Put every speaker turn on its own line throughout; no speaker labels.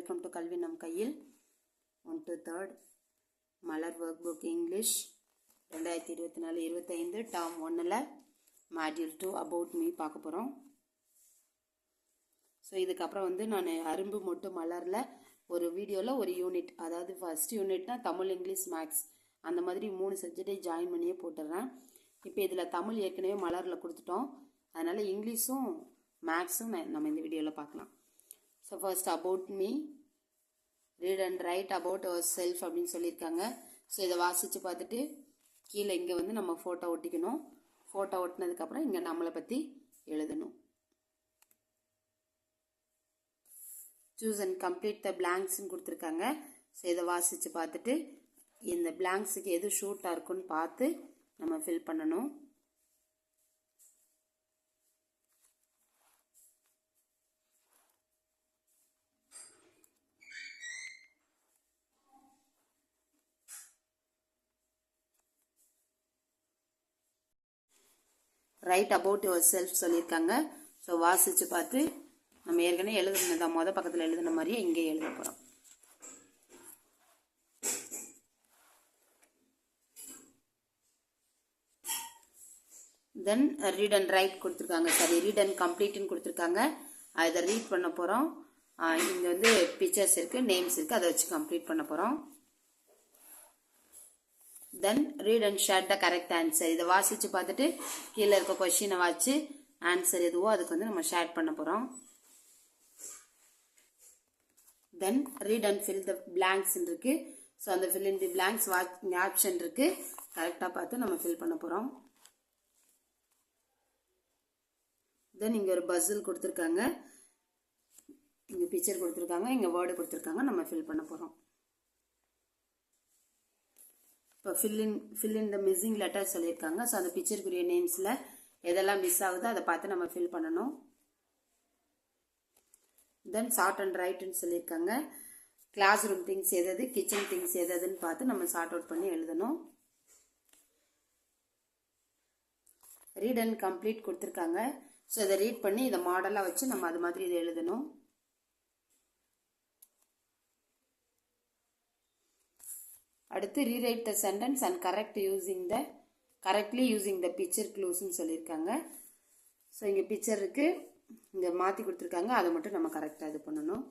Welcome to கல்வி நம் கையில் ஒன் டு தேர்ட் மலர் ஒர்க் புக் இங்கிலீஷ் ரெண்டாயிரத்தி இருபத்தி நாலு இருபத்தைந்து டாம் ஒன்றில் மாடியூல் டூ அபவுட் மீ பார்க்க போகிறோம் ஸோ இதுக்கப்புறம் வந்து நான் அரும்பு மொட்டு மலரில் ஒரு வீடியோவில் ஒரு யூனிட் அதாவது ஃபஸ்ட் யூனிட்னா தமிழ் இங்கிலீஷ் மேக்ஸ் அந்த மாதிரி மூணு சப்ஜெக்டை ஜாயின் பண்ணியே போட்டுடுறேன் இப்போ இதில் தமிழ் ஏற்கனவே மலரில் கொடுத்துட்டோம். அதனால் இங்கிலீஷும் மேக்ஸும் நம்ம இந்த வீடியோவில் பார்க்கலாம். So first about me read and write about our self அப்படின்னு சொல்லியிருக்காங்க. ஸோ இதை வாசித்து பார்த்துட்டு கீழே இங்கே வந்து நம்ம ஃபோட்டோ ஒட்டிக்கணும். ஃபோட்டோ ஒட்டினதுக்கப்புறம் இங்கே நம்மளை பற்றி எழுதணும். சூஸ் அண்ட் கம்ப்ளீட் த பிளாங்க்ஸ்ன்னு கொடுத்துருக்காங்க. ஸோ இதை வாசித்து பார்த்துட்டு இந்த பிளாங்க்ஸுக்கு எது ஷூட்டாக இருக்குன்னு பார்த்து நம்ம ஃபில் பண்ணணும். ரைட் அபவுட் யுவர் செல்ஃப் சொல்லியிருக்காங்க. ஸோ வாசித்து பார்த்து நம்ம ஏற்கனவே எழுதுனதான் மொதல் பக்கத்தில் எழுதுன மாதிரியே இங்கே எழுத போகிறோம் தென் ரீட் அண்ட் ரைட் கொடுத்துருக்காங்க. சாரி ரீட் அண்ட் கம்ப்ளீட்னு கொடுத்துருக்காங்க. அதை ரீட் பண்ண போகிறோம் இங்கே வந்து பிக்சர்ஸ் இருக்குது நேம்ஸ் இருக்குது அதை வச்சு கம்ப்ளீட் பண்ண போகிறோம் then read and share the correct answer இதை வாசித்து பார்த்துட்டு கீழே இருக்க கொஷினை வாச்சு ஆன்சர் எதுவோ அதுக்கு வந்து நம்ம ஷேர் பண்ண போகிறோம் then read and fill the blanks இருக்கு. ஸோ அந்த fill in the blanks watch option இருக்கு. கரெக்டாக பார்த்து நம்ம ஃபில் பண்ண போகிறோம் தென் இங்கே ஒரு பஸ்ஸில் கொடுத்துருக்காங்க. இங்கே பிக்சர் கொடுத்துருக்காங்க. இங்கே வேர்டு கொடுத்துருக்காங்க. நம்ம ஃபில் பண்ண போகிறோம் இப்போ fill in fill in the missing letter சொல்லியிருக்காங்க. ஸோ அந்த பிக்சருக்குரிய நேம்ஸில் எதெல்லாம் மிஸ் ஆகுதோ அதை பார்த்து நம்ம ஃபில் பண்ணணும். தென் ஷார்ட் அண்ட் ரைட்டுன்னு சொல்லியிருக்காங்க. கிளாஸ் ரூம் திங்ஸ் எதாவது கிச்சன் திங்ஸ் எதுன்னு பார்த்து நம்ம ஷார்ட் அவுட் பண்ணி எழுதணும். ரீட் அண்ட் கம்ப்ளீட் கொடுத்துருக்காங்க. ஸோ இதை ரீட் பண்ணி இதை மாடலாக வச்சு நம்ம அது மாதிரி இதை எழுதணும். அடுத்து rewrite the sentence and correct using the correctly using the picture க்ளூஸ்னு சொல்லியிருக்காங்க. ஸோ இங்கே பிக்சர் இருக்குது இங்கே மாற்றி கொடுத்துருக்காங்க. அதை மட்டும் நம்ம கரெக்டாக இது பண்ணணும்.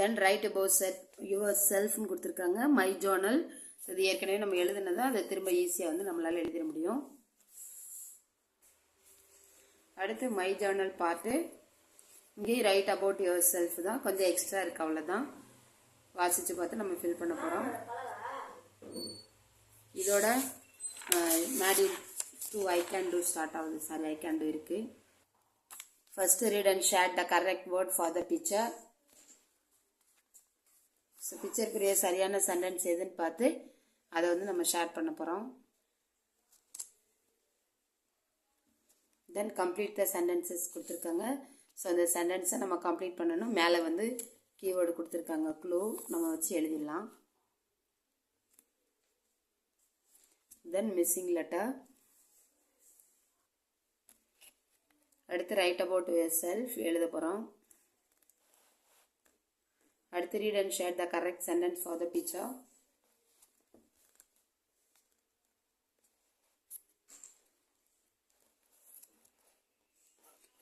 Then write about set your செல்ஃப்னு கொடுத்துருக்காங்க. மை ஜோர்னல் இது ஏற்கனவே நம்ம எழுதுனதை அதை திரும்ப ஈஸியாக வந்து நம்மளால் எழுதிட முடியும். அடுத்து மை ஜேர்னல் பார்ட்டு இங்கேயும் ரைட் அபவுட் யுவர் செல்ஃப் தான். கொஞ்சம் எக்ஸ்ட்ரா இருக்கு அவ்வளோதான் வாசித்து பார்த்து நம்ம ஃபில் பண்ண போகிறோம் இதோட மேடி டூ ஐ கேன் டூ ஸ்டார்ட் ஆகுது. சாரி ஐ கேன் டூ இருக்குது first read and share the correct word for the picture so பிக்சருக்குரிய சரியான சென்டென்ஸ் எதுன்னு பார்த்து அதை வந்து நம்ம ஷேர் பண்ண போகிறோம் தென் கம்ப்ளீட் த சென்டென்சஸ் கொடுத்துருக்காங்க. ஸோ அந்த சென்டென்ஸை நம்ம கம்ப்ளீட் பண்ணணும். மேலே வந்து கீவேர்டு கொடுத்துருக்காங்க. க்ளூ நம்ம வச்சு எழுதிடலாம். தென் மிஸ்ஸிங் லெட்டர் அடுத்து ரைட் அபவுட் யுவர் செல்ஃப் எழுத போகிறோம் அடுத்து read and share the correct sentence for the picture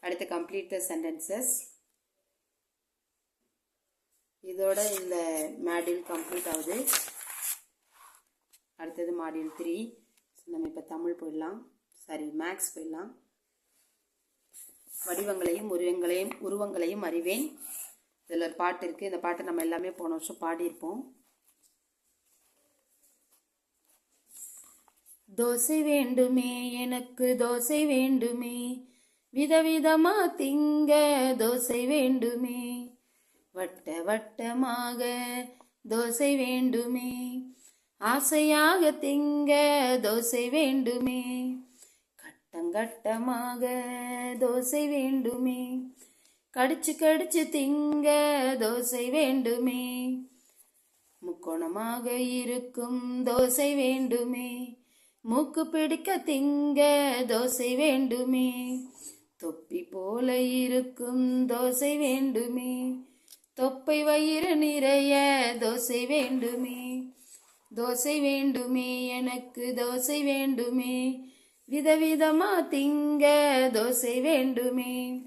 அடுத்து கம்ப்ளீட் த சென்டென்சஸ் இதோட இந்த மாடியூல் கம்ப்ளீட் ஆகுது. அடுத்தது மாடியூல் த்ரீ நம்ம இப்போ தமிழ் போயிடலாம். சாரி மேக்ஸ் போயிடலாம். வடிவங்களையும் உருவங்களையும் உருவங்களையும் அறிவேன். இதில் ஒரு பாட்டு இருக்குது இந்த பாட்டை நம்ம எல்லாமே போன வருஷம் பாடியிருப்போம். தோசை வேண்டுமே எனக்கு தோசை வேண்டுமே. விதவிதமா திங்க தோசை வேண்டுமே. வட்ட வட்டமாக தோசை வேண்டுமே. ஆசையாக திங்க தோசை வேண்டுமே. கட்டங்கட்டமாக தோசை வேண்டுமே. கடிச்சு கடிச்சு திங்க தோசை வேண்டுமே. முக்கோணமாக இருக்கும் தோசை வேண்டுமே. மூக்கு பிடிக்க திங்க தோசை வேண்டுமே. தொப்பி போல இருக்கும் தோசை வேண்டுமே. தொப்பை வயிறு நிறைய தோசை வேண்டுமே. தோசை வேண்டுமே எனக்கு தோசை வேண்டுமே. விதவிதமா திங்க தோசை வேண்டுமே.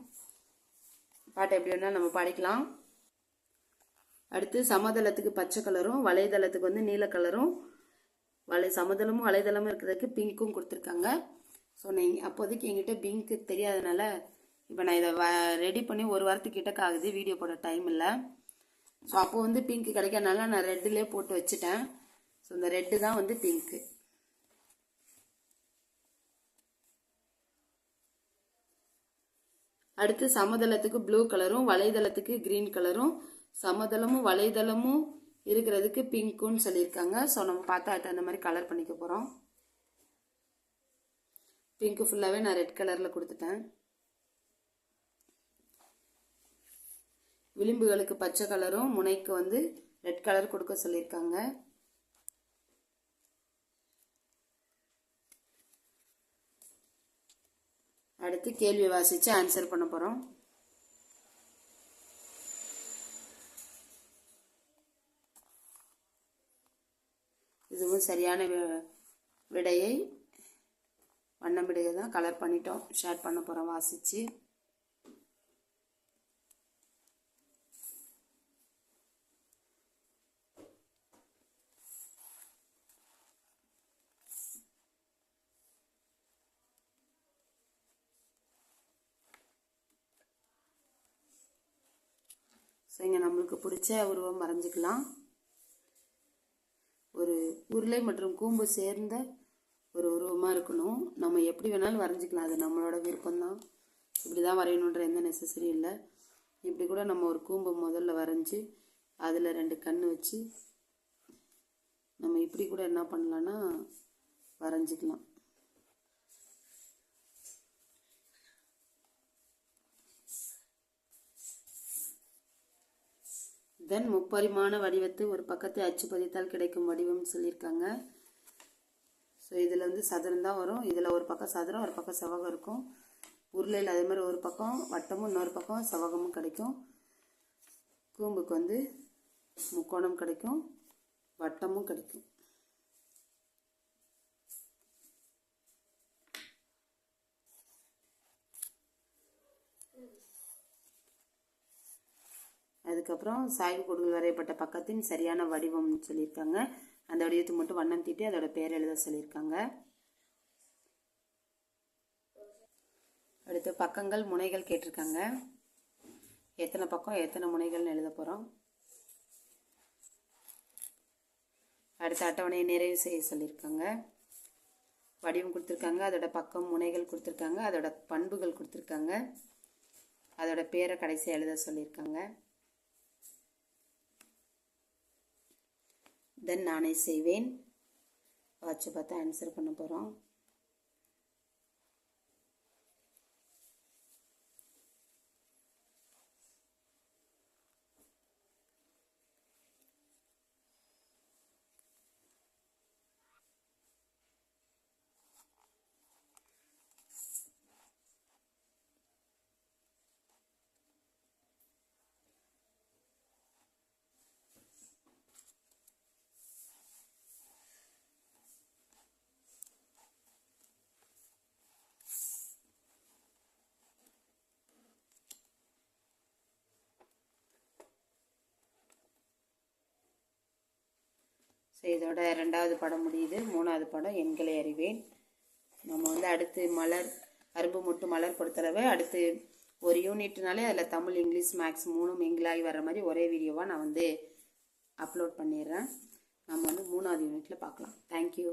பாட்டு எப்படி வேணா நம்ம பாடிக்கலாம். அடுத்து சமதளத்துக்கு பச்சை கலரும் வலைதளத்துக்கு வந்து நீல கலரும். வலை சமதளமும் வலைதளமும் இருக்கிறதுக்கு பிங்க்கும் கொடுத்துருக்காங்க. ஸோ நீங்கள் அப்போதைக்கு என்கிட்ட பிங்க்கு தெரியாதனால இப்போ நான் இதை வ ரெடி பண்ணி ஒரு வாரத்துக்கு கிட்டக்க ஆகுது வீடியோ போட டைம் இல்லை. ஸோ அப்போது வந்து பிங்க் கிடைக்கிறனால நான் ரெட்டிலே போட்டு வச்சுட்டேன். ஸோ இந்த ரெட்டு தான் வந்து பிங்க்கு அடுத்து சமதளத்துக்கு ப்ளூ கலரும் வலைதளத்துக்கு க்ரீன் கலரும் சமதளமும் வலைதளமும் இருக்கிறதுக்கு பிங்க்குன்னு சொல்லியிருக்காங்க. ஸோ நம்ம பார்த்தா அந்த மாதிரி கலர் பண்ணிக்க போகிறோம் பிங்க்கு ஃபுல்லாகவே நான் ரெட் கலரில் கொடுத்துட்டேன். விளிம்புகளுக்கு பச்சை கலரும் முனைக்கு வந்து ரெட் கலர் கொடுக்க சொல்லியிருக்காங்க. அடுத்து கேள்வி வாசித்து ஆன்சர் பண்ண போகிறோம் இதுவும் சரியான விடையை வண்ணம் தான் கலர் பண்ணிட்டோம். ஷேர் பண்ண போகிறோம் வாசித்து ஸோ இங்கே நம்மளுக்கு பிடிச்ச உருவம் வரைஞ்சிக்கலாம் ஒரு உருளை மற்றும் கூம்பு சேர்ந்த ஒரு உருவமாக இருக்கணும். நம்ம எப்படி வேணாலும் வரைஞ்சிக்கலாம். அது நம்மளோட விருப்பம்தான். இப்படி தான் வரையணுன்ற எந்த நெசசரி இல்லை. இப்படி கூட நம்ம ஒரு கூம்பை முதல்ல வரைஞ்சி அதில் ரெண்டு கண் வச்சு நம்ம இப்படி கூட என்ன பண்ணலான்னா வரைஞ்சிக்கலாம். தென் முப்பரிமாண வடிவத்து ஒரு பக்கத்தை அச்சு பதித்தால் கிடைக்கும் வடிவம்னு சொல்லியிருக்காங்க. ஸோ இதில் வந்து சதுரம் தான் வரும். இதில் ஒரு பக்கம் சதுரம் ஒரு பக்கம் செவகம் இருக்கும். உருளையில் அதே மாதிரி ஒரு பக்கம் வட்டமும் இன்னொரு பக்கம் செவகமும் கிடைக்கும். கூம்புக்கு வந்து முக்கோணம் கிடைக்கும். வட்டமும் கிடைக்கும். அதுக்கப்புறம் சாய்வு கோடுகள் வரையப்பட்ட பக்கத்தின் சரியான வடிவம்னு சொல்லியிருக்காங்க. அந்த வடிவத்துக்கு மட்டும் வண்ணம் தீட்டி அதோட பேர் எழுத சொல்லியிருக்காங்க. அடுத்து பக்கங்கள் முனைகள் கேட்டிருக்காங்க. எத்தனை பக்கம் எத்தனை முனைகள்னு எழுத போகிறோம் அடுத்த அட்டவணையை நிறைவு செய்ய சொல்லியிருக்காங்க. வடிவம் கொடுத்துருக்காங்க அதோட பக்கம் முனைகள் கொடுத்துருக்காங்க அதோட பண்புகள் கொடுத்துருக்காங்க. அதோட பேரை கடைசி எழுத சொல்லியிருக்காங்க. தென் நானே செய்வேன். வாட்சை பார்த்து ஆன்சர் பண்ண போகிறோம் ஸோ இதோட ரெண்டாவது படம் முடியுது. மூணாவது படம் எண்களை அறிவேன். நம்ம வந்து அடுத்து மலர் அரும்பு மொட்டு மலர் பொறுத்தளவு அடுத்து ஒரு யூனிட்னாலே அதில் தமிழ் இங்கிலீஷ் மேக்ஸ் மூணும் மிங்கிளாகி வர்ற மாதிரி ஒரே வீடியோவாக நான் வந்து அப்லோட் பண்ணிடுறேன். நம்ம வந்து மூணாவது யூனிட்டில் பார்க்கலாம். தேங்க்யூ